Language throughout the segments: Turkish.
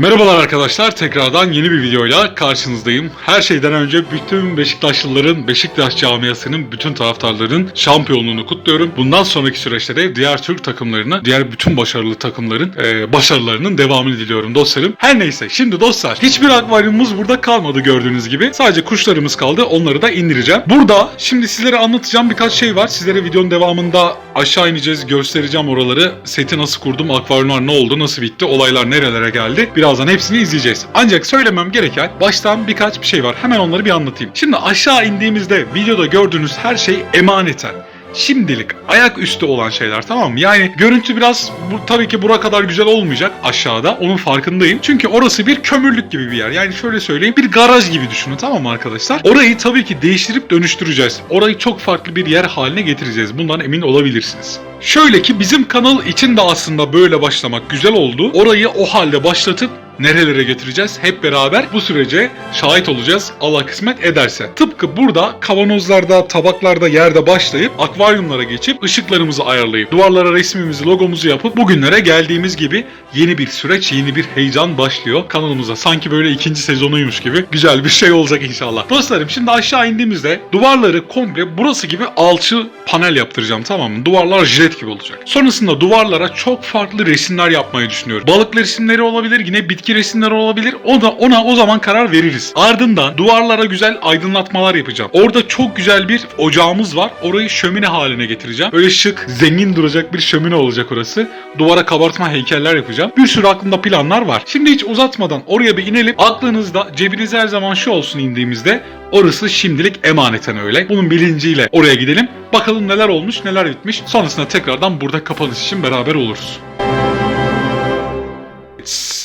Merhabalar arkadaşlar, tekrardan yeni bir videoyla karşınızdayım. Her şeyden önce bütün Beşiktaşlıların, Beşiktaş camiasının, bütün taraftarların şampiyonluğunu kutluyorum. Bundan sonraki süreçte de diğer Türk takımlarını, diğer bütün başarılı takımların e, başarılarının devamını diliyorum dostlarım. Her neyse, şimdi dostlar, hiçbir akvaryumumuz burada kalmadı gördüğünüz gibi. Sadece kuşlarımız kaldı, onları da indireceğim. Burada şimdi sizlere anlatacağım birkaç şey var. Sizlere videonun devamında aşağı ineceğiz, göstereceğim oraları. Seti nasıl kurdum, akvaryumlar ne oldu, nasıl bitti, olaylar nerelere geldi. Birazdan hepsini izleyeceğiz. Ancak söylemem gereken baştan birkaç bir şey var. Hemen onları bir anlatayım. Şimdi aşağı indiğimizde videoda gördüğünüz her şey emaneten. Şimdilik ayaküstü olan şeyler tamam mı? Yani görüntü biraz bu, tabii ki bura kadar güzel olmayacak aşağıda. Onun farkındayım. Çünkü orası bir kömürlük gibi bir yer. Yani şöyle söyleyeyim bir garaj gibi düşünün tamam mı arkadaşlar? Orayı tabii ki değiştirip dönüştüreceğiz. Orayı çok farklı bir yer haline getireceğiz. Bundan emin olabilirsiniz. Şöyle ki bizim kanal için de aslında böyle başlamak güzel oldu. Orayı o halde başlatıp nerelere getireceğiz hep beraber bu sürece şahit olacağız Allah kısmet ederse. Tıpkı burada kavanozlarda, tabaklarda yerde başlayıp akvaryumlara geçip ışıklarımızı ayarlayıp duvarlara resmimizi, logomuzu yapıp bugünlere geldiğimiz gibi yeni bir süreç, yeni bir heyecan başlıyor kanalımıza. Sanki böyle ikinci sezonuymuş gibi güzel bir şey olacak inşallah. Dostlarım şimdi aşağı indiğimizde duvarları komple burası gibi alçı panel yaptıracağım tamam mı? Duvarlar jilet gibi olacak. Sonrasında duvarlara çok farklı resimler yapmayı düşünüyorum. Balık resimleri olabilir, yine bitki resimleri olabilir. O da ona o zaman karar veririz. Ardından duvarlara güzel aydınlatmalar yapacağım. Orada çok güzel bir ocağımız var. Orayı şömine haline getireceğim. Böyle şık, zengin duracak bir şömine olacak orası. Duvara kabartma heykeller yapacağım. Bir sürü aklımda planlar var. Şimdi hiç uzatmadan oraya bir inelim. Aklınızda, cebiniz her zaman şu olsun indiğimizde. Orası şimdilik emaneten öyle. Bunun bilinciyle oraya gidelim. Bakalım neler olmuş, neler bitmiş. Sonrasında tekrardan burada kapanış için beraber oluruz.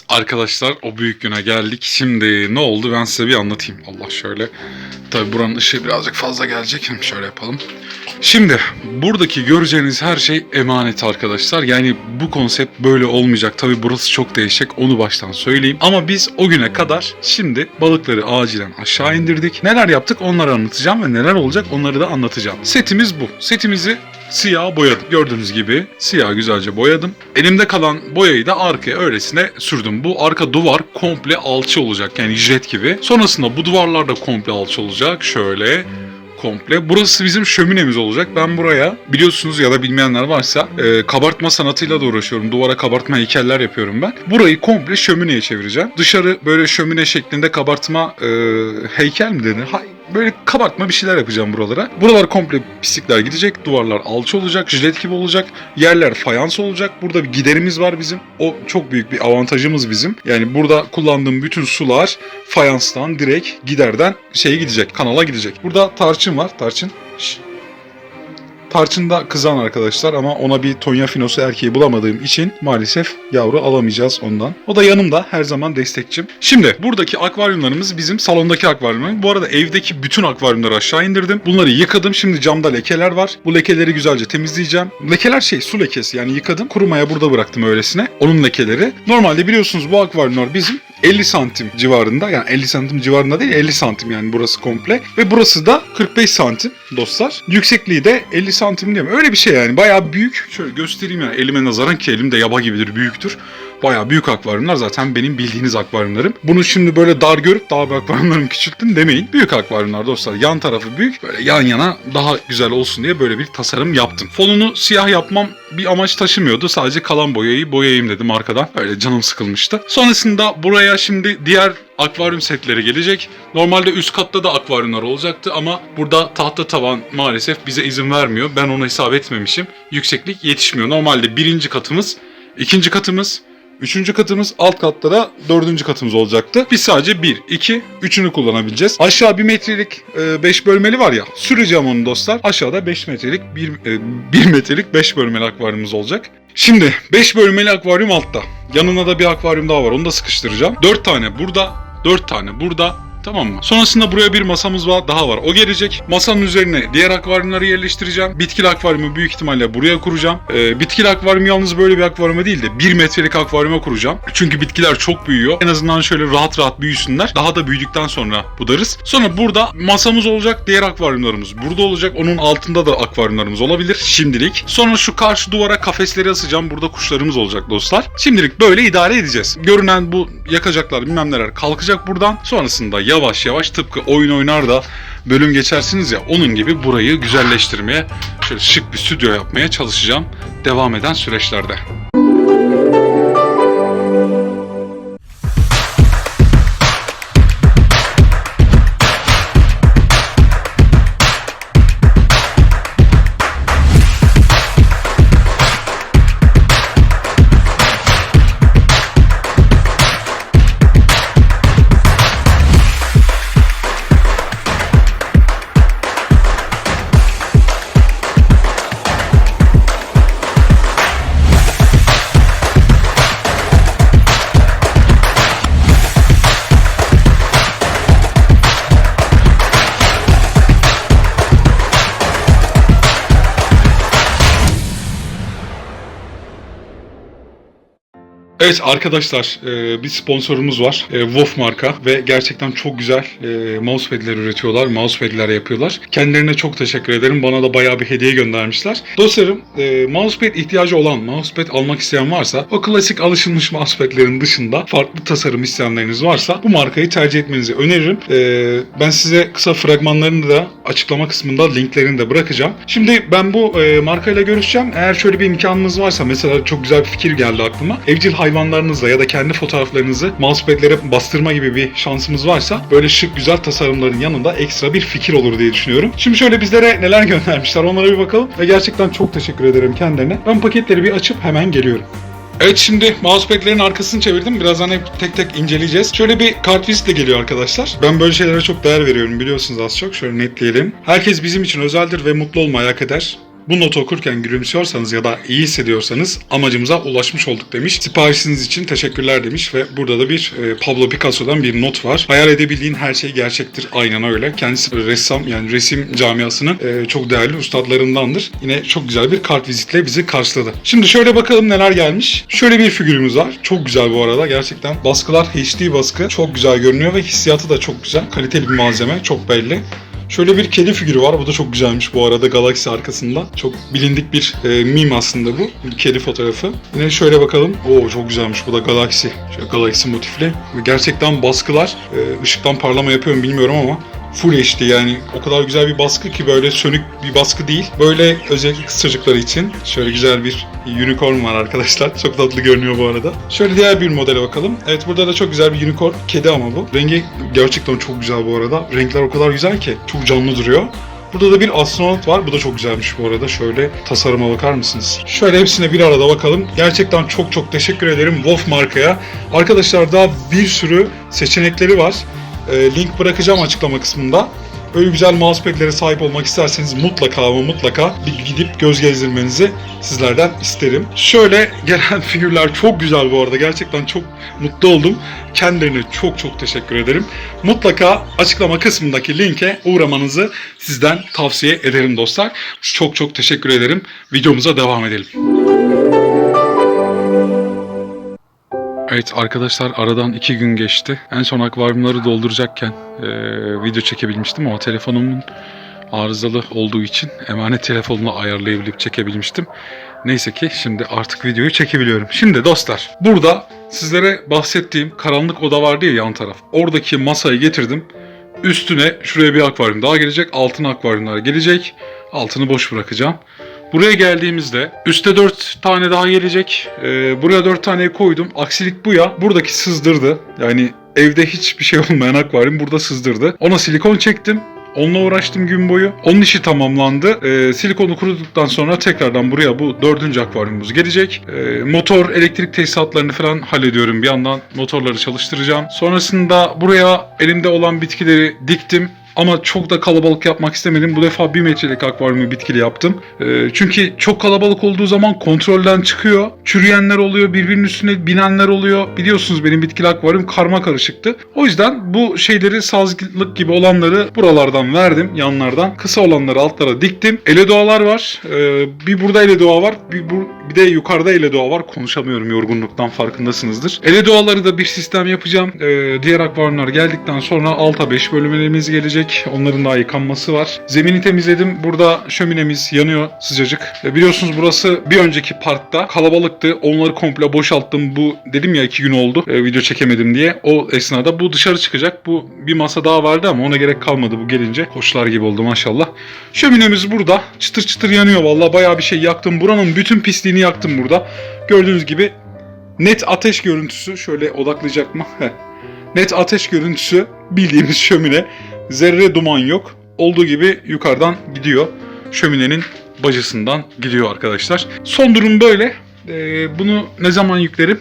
Arkadaşlar o büyük güne geldik. Şimdi ne oldu ben size bir anlatayım. Allah şöyle. Tabi buranın ışığı birazcık fazla gelecek. Şöyle yapalım. Şimdi buradaki göreceğiniz her şey emanet arkadaşlar. Yani bu konsept böyle olmayacak. Tabi burası çok değişik. Onu baştan söyleyeyim. Ama biz o güne kadar şimdi balıkları acilen aşağı indirdik. Neler yaptık onları anlatacağım ve neler olacak onları da anlatacağım. Setimiz bu. Setimizi siyah boyadım. Gördüğünüz gibi siyah güzelce boyadım. Elimde kalan boyayı da arkaya öylesine sürdüm. Bu arka duvar komple alçı olacak yani jet gibi. Sonrasında bu duvarlar da komple alçı olacak. Şöyle komple. Burası bizim şöminemiz olacak. Ben buraya biliyorsunuz ya da bilmeyenler varsa e, kabartma sanatıyla da uğraşıyorum. Duvara kabartma heykeller yapıyorum ben. Burayı komple şömineye çevireceğim. Dışarı böyle şömine şeklinde kabartma e, heykel mi denir? Hayır böyle kabartma bir şeyler yapacağım buralara. Buralar komple pislikler gidecek. Duvarlar alçı olacak. Jilet gibi olacak. Yerler fayans olacak. Burada bir giderimiz var bizim. O çok büyük bir avantajımız bizim. Yani burada kullandığım bütün sular fayanstan direkt giderden şeye gidecek. Kanala gidecek. Burada tarçın var. Tarçın. Şş. Tarçın da kızan arkadaşlar ama ona bir Tonya Finosu erkeği bulamadığım için maalesef yavru alamayacağız ondan. O da yanımda her zaman destekçim. Şimdi buradaki akvaryumlarımız bizim salondaki akvaryumlar. Bu arada evdeki bütün akvaryumları aşağı indirdim. Bunları yıkadım. Şimdi camda lekeler var. Bu lekeleri güzelce temizleyeceğim. Lekeler şey su lekesi yani yıkadım. Kurumaya burada bıraktım öylesine. Onun lekeleri. Normalde biliyorsunuz bu akvaryumlar bizim 50 santim civarında yani 50 santim civarında değil 50 santim yani burası komple ve burası da 45 santim dostlar. Yüksekliği de 50 santim mi? Öyle bir şey yani bayağı büyük. Şöyle göstereyim yani elime nazaran ki elim de yaba gibidir büyüktür. Bayağı büyük akvaryumlar zaten benim bildiğiniz akvaryumlarım. Bunu şimdi böyle dar görüp daha bir akvaryumlarımı küçülttün demeyin. Büyük akvaryumlar dostlar. Yan tarafı büyük. Böyle yan yana daha güzel olsun diye böyle bir tasarım yaptım. Fonunu siyah yapmam bir amaç taşımıyordu. Sadece kalan boyayı boyayayım dedim arkadan. Öyle canım sıkılmıştı. Sonrasında buraya şimdi diğer akvaryum setleri gelecek. Normalde üst katta da akvaryumlar olacaktı ama burada tahta tavan maalesef bize izin vermiyor. Ben onu hesap etmemişim. Yükseklik yetişmiyor. Normalde birinci katımız, ikinci katımız, Üçüncü katımız alt katta da dördüncü katımız olacaktı. Biz sadece bir, iki, üçünü kullanabileceğiz. Aşağı bir metrelik e, beş bölmeli var ya. Süreceğim onu dostlar. Aşağıda 5 metrelik bir, e, bir metrelik 5 bölmeli akvaryumumuz olacak. Şimdi 5 bölmeli akvaryum altta. Yanına da bir akvaryum daha var. Onu da sıkıştıracağım. 4 tane burada, 4 tane burada, Tamam mı? Sonrasında buraya bir masamız var, daha var. O gelecek. Masanın üzerine diğer akvaryumları yerleştireceğim. Bitkili akvaryumu büyük ihtimalle buraya kuracağım. Ee, bitkili akvaryum yalnız böyle bir akvaryuma değil de 1 metrelik akvaryuma kuracağım. Çünkü bitkiler çok büyüyor. En azından şöyle rahat rahat büyüsünler. Daha da büyüdükten sonra budarız. Sonra burada masamız olacak. Diğer akvaryumlarımız burada olacak. Onun altında da akvaryumlarımız olabilir şimdilik. Sonra şu karşı duvara kafesleri asacağım. Burada kuşlarımız olacak dostlar. Şimdilik böyle idare edeceğiz. Görünen bu yakacaklar bilmem neler kalkacak buradan. Sonrasında yavaş yavaş tıpkı oyun oynar da bölüm geçersiniz ya onun gibi burayı güzelleştirmeye, şöyle şık bir stüdyo yapmaya çalışacağım devam eden süreçlerde. Evet arkadaşlar e, bir sponsorumuz var. E, Wolf marka ve gerçekten çok güzel e, mousepad'ler üretiyorlar. Mousepad'ler yapıyorlar. Kendilerine çok teşekkür ederim. Bana da bayağı bir hediye göndermişler. Dostlarım e, mousepad ihtiyacı olan, mousepad almak isteyen varsa o klasik alışılmış mousepad'lerin dışında farklı tasarım isteyenleriniz varsa bu markayı tercih etmenizi öneririm. E, ben size kısa fragmanlarını da açıklama kısmında linklerini de bırakacağım. Şimdi ben bu e, markayla görüşeceğim. Eğer şöyle bir imkanınız varsa mesela çok güzel bir fikir geldi aklıma. Evcil hayvanlarınızla ya da kendi fotoğraflarınızı mousepad'lere bastırma gibi bir şansımız varsa böyle şık güzel tasarımların yanında ekstra bir fikir olur diye düşünüyorum. Şimdi şöyle bizlere neler göndermişler onlara bir bakalım ve gerçekten çok teşekkür ederim kendilerine. Ben paketleri bir açıp hemen geliyorum. Evet şimdi mousepad'lerin arkasını çevirdim. Birazdan hep tek tek inceleyeceğiz. Şöyle bir kartvizit de geliyor arkadaşlar. Ben böyle şeylere çok değer veriyorum biliyorsunuz az çok. Şöyle netleyelim. Herkes bizim için özeldir ve mutlu olmayı hak eder. Bu notu okurken gülümsüyorsanız ya da iyi hissediyorsanız amacımıza ulaşmış olduk demiş. Siparişiniz için teşekkürler demiş ve burada da bir e, Pablo Picasso'dan bir not var. Hayal edebildiğin her şey gerçektir. Aynen öyle. Kendisi ressam yani resim camiasının e, çok değerli ustalarındandır. Yine çok güzel bir kart vizitle bizi karşıladı. Şimdi şöyle bakalım neler gelmiş. Şöyle bir figürümüz var. Çok güzel bu arada gerçekten. Baskılar HD baskı. Çok güzel görünüyor ve hissiyatı da çok güzel. Kaliteli bir malzeme. Çok belli. Şöyle bir kedi figürü var. Bu da çok güzelmiş bu arada Galaxy arkasında. Çok bilindik bir e, meme aslında bu. Bir kedi fotoğrafı. Yine şöyle bakalım. Oo çok güzelmiş bu da Galaxy. Şöyle Galaxy motifli. Gerçekten baskılar e, ışıktan parlama yapıyor mu bilmiyorum ama Full HD yani o kadar güzel bir baskı ki böyle sönük bir baskı değil. Böyle özellikle kız çocukları için şöyle güzel bir unicorn var arkadaşlar. Çok tatlı görünüyor bu arada. Şöyle diğer bir modele bakalım. Evet burada da çok güzel bir unicorn. Kedi ama bu. Rengi gerçekten çok güzel bu arada. Renkler o kadar güzel ki çok canlı duruyor. Burada da bir astronot var. Bu da çok güzelmiş bu arada. Şöyle tasarıma bakar mısınız? Şöyle hepsine bir arada bakalım. Gerçekten çok çok teşekkür ederim Wolf markaya. Arkadaşlar daha bir sürü seçenekleri var. E, link bırakacağım açıklama kısmında. Öyle güzel mousepad'lere sahip olmak isterseniz mutlaka ama mutlaka bir gidip göz gezdirmenizi sizlerden isterim. Şöyle gelen figürler çok güzel bu arada. Gerçekten çok mutlu oldum. Kendilerine çok çok teşekkür ederim. Mutlaka açıklama kısmındaki linke uğramanızı sizden tavsiye ederim dostlar. Çok çok teşekkür ederim. Videomuza devam edelim. Evet arkadaşlar aradan iki gün geçti. En son akvaryumları dolduracakken e, video çekebilmiştim ama telefonumun arızalı olduğu için emanet telefonla ayarlayabilip çekebilmiştim. Neyse ki şimdi artık videoyu çekebiliyorum. Şimdi dostlar burada sizlere bahsettiğim karanlık oda vardı ya yan taraf. Oradaki masayı getirdim. Üstüne şuraya bir akvaryum daha gelecek. Altına akvaryumlar gelecek. Altını boş bırakacağım. Buraya geldiğimizde üstte 4 tane daha gelecek. Ee, buraya 4 tane koydum. Aksilik bu ya. Buradaki sızdırdı. Yani evde hiçbir şey olmayan akvaryum burada sızdırdı. Ona silikon çektim. Onunla uğraştım gün boyu. Onun işi tamamlandı. Ee, silikonu kuruduktan sonra tekrardan buraya bu dördüncü akvaryumumuz gelecek. Ee, motor, elektrik tesisatlarını falan hallediyorum. Bir yandan motorları çalıştıracağım. Sonrasında buraya elimde olan bitkileri diktim. Ama çok da kalabalık yapmak istemedim. Bu defa 1 metrelik akvaryumu bitkili yaptım. Ee, çünkü çok kalabalık olduğu zaman kontrolden çıkıyor. Çürüyenler oluyor, birbirinin üstüne binenler oluyor. Biliyorsunuz benim bitkili akvaryum karma karışıktı. O yüzden bu şeyleri sazlık gibi olanları buralardan verdim, yanlardan. Kısa olanları altlara diktim. Eledoğalar var. Ee, bir burada eledoğa var, bir, bu, bir de yukarıda eledoğa var. Konuşamıyorum yorgunluktan farkındasınızdır. Eledoğaları da bir sistem yapacağım. Ee, diğer akvaryumlar geldikten sonra alta 5 bölümlerimiz gelecek. Onların daha yıkanması var. Zemini temizledim. Burada şöminemiz yanıyor sıcacık. Ee, biliyorsunuz burası bir önceki parkta kalabalıktı. Onları komple boşalttım. Bu dedim ya 2 gün oldu e, video çekemedim diye. O esnada bu dışarı çıkacak. Bu bir masa daha vardı ama ona gerek kalmadı bu gelince. Hoşlar gibi oldu maşallah. Şöminemiz burada. Çıtır çıtır yanıyor vallahi bayağı bir şey yaktım. Buranın bütün pisliğini yaktım burada. Gördüğünüz gibi net ateş görüntüsü. Şöyle odaklayacak mı? Net ateş görüntüsü bildiğimiz şömine. Zerre duman yok. Olduğu gibi yukarıdan gidiyor. Şöminenin bacasından gidiyor arkadaşlar. Son durum böyle. Ee, bunu ne zaman yüklerim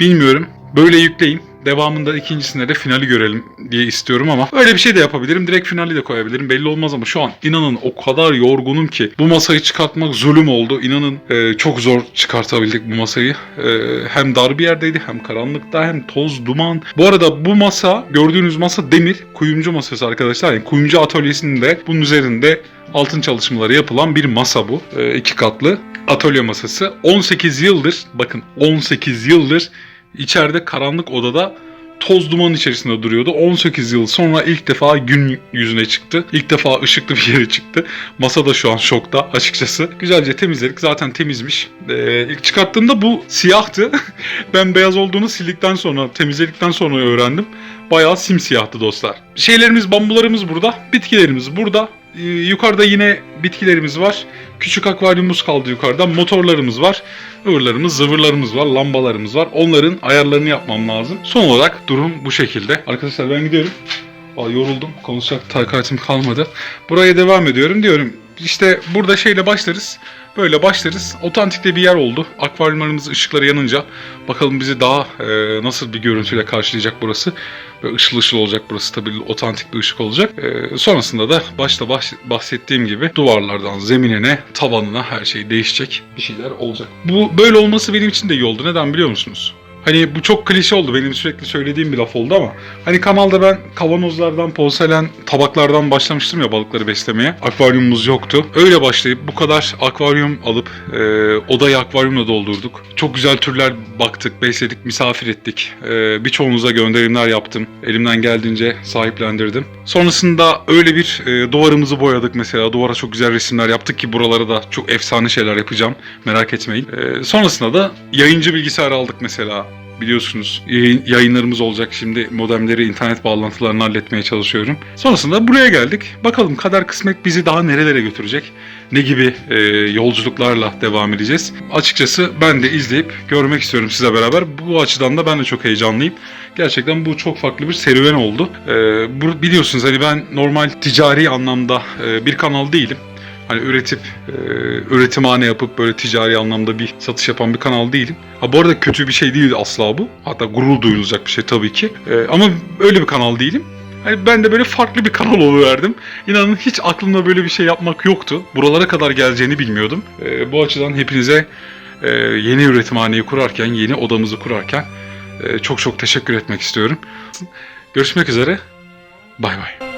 bilmiyorum. Böyle yükleyeyim. Devamında ikincisinde de finali görelim diye istiyorum ama öyle bir şey de yapabilirim. Direkt finali de koyabilirim. Belli olmaz ama şu an inanın o kadar yorgunum ki bu masayı çıkartmak zulüm oldu. İnanın e, çok zor çıkartabildik bu masayı. E, hem dar bir yerdeydi hem karanlıkta hem toz, duman. Bu arada bu masa gördüğünüz masa demir. Kuyumcu masası arkadaşlar. Yani kuyumcu atölyesinde bunun üzerinde altın çalışmaları yapılan bir masa bu. E, iki katlı atölye masası. 18 yıldır bakın 18 yıldır içeride karanlık odada toz duman içerisinde duruyordu. 18 yıl sonra ilk defa gün yüzüne çıktı. İlk defa ışıklı bir yere çıktı. Masa da şu an şokta açıkçası. Güzelce temizledik. Zaten temizmiş. Ee, ilk çıkarttığımda bu siyahtı. ben beyaz olduğunu sildikten sonra, temizledikten sonra öğrendim. Bayağı simsiyahtı dostlar. Şeylerimiz, bambularımız burada. Bitkilerimiz burada. Ee, yukarıda yine bitkilerimiz var. Küçük akvaryumumuz kaldı yukarıda. Motorlarımız var. ıvırlarımız, zıvırlarımız var. Lambalarımız var. Onların ayarlarını yapmam lazım. Son olarak durum bu şekilde. Arkadaşlar ben gidiyorum. Aa, yoruldum. Konuşacak takatim kalmadı. Buraya devam ediyorum diyorum. İşte burada şeyle başlarız. Böyle başlarız. Otantik de bir yer oldu. Akvaryumlarımız ışıkları yanınca bakalım bizi daha e, nasıl bir görüntüyle karşılayacak burası. Böyle ışıl ışıl olacak burası tabii otantik bir ışık olacak. E, sonrasında da başta baş, bahsettiğim gibi duvarlardan zeminine, tavanına her şey değişecek. Bir şeyler olacak. Bu böyle olması benim için de iyi oldu. Neden biliyor musunuz? Hani bu çok klişe oldu. Benim sürekli söylediğim bir laf oldu ama hani kanalda ben kavanozlardan, porselen tabaklardan başlamıştım ya balıkları beslemeye. Akvaryumumuz yoktu. Öyle başlayıp bu kadar akvaryum alıp e, odayı akvaryumla doldurduk. Çok güzel türler baktık, besledik, misafir ettik. E, birçoğunuza gönderimler yaptım. Elimden geldiğince sahiplendirdim. Sonrasında öyle bir e, duvarımızı boyadık mesela. Duvara çok güzel resimler yaptık ki buralara da çok efsane şeyler yapacağım. Merak etmeyin. E, sonrasında da yayıncı bilgisayar aldık mesela biliyorsunuz yayın, yayınlarımız olacak. Şimdi modemleri, internet bağlantılarını halletmeye çalışıyorum. Sonrasında buraya geldik. Bakalım kader kısmet bizi daha nerelere götürecek? Ne gibi e, yolculuklarla devam edeceğiz? Açıkçası ben de izleyip görmek istiyorum size beraber. Bu açıdan da ben de çok heyecanlıyım. Gerçekten bu çok farklı bir serüven oldu. E, bu, biliyorsunuz hani ben normal ticari anlamda e, bir kanal değilim hani üretip e, üretimhane yapıp böyle ticari anlamda bir satış yapan bir kanal değilim. Ha bu arada kötü bir şey değil asla bu. Hatta gurur duyulacak bir şey tabii ki. E, ama öyle bir kanal değilim. Hani ben de böyle farklı bir kanal oluverdim. İnanın hiç aklımda böyle bir şey yapmak yoktu. Buralara kadar geleceğini bilmiyordum. E, bu açıdan hepinize e, yeni üretimhaneyi kurarken, yeni odamızı kurarken e, çok çok teşekkür etmek istiyorum. Görüşmek üzere. Bay bay.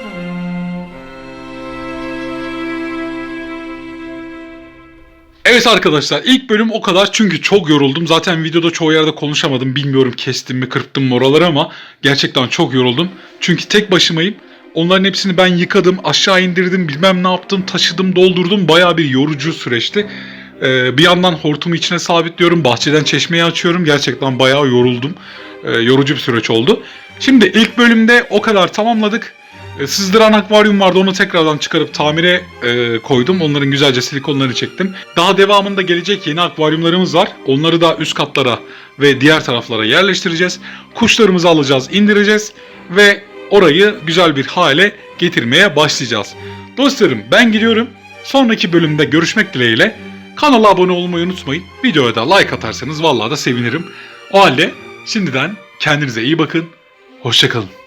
Evet arkadaşlar ilk bölüm o kadar çünkü çok yoruldum. Zaten videoda çoğu yerde konuşamadım. Bilmiyorum kestim mi kırptım mı oraları ama gerçekten çok yoruldum. Çünkü tek başımayım. Onların hepsini ben yıkadım, aşağı indirdim, bilmem ne yaptım, taşıdım, doldurdum. Bayağı bir yorucu süreçti. Ee, bir yandan hortumu içine sabitliyorum, bahçeden çeşmeyi açıyorum. Gerçekten bayağı yoruldum. Ee, yorucu bir süreç oldu. Şimdi ilk bölümde o kadar tamamladık. E, Sızdıran akvaryum vardı onu tekrardan çıkarıp tamire e, koydum. Onların güzelce silikonlarını çektim. Daha devamında gelecek yeni akvaryumlarımız var. Onları da üst katlara ve diğer taraflara yerleştireceğiz. Kuşlarımızı alacağız, indireceğiz ve orayı güzel bir hale getirmeye başlayacağız. Dostlarım ben gidiyorum. Sonraki bölümde görüşmek dileğiyle. Kanala abone olmayı unutmayın. Videoya da like atarsanız vallahi da sevinirim. O halde şimdiden kendinize iyi bakın. Hoşçakalın.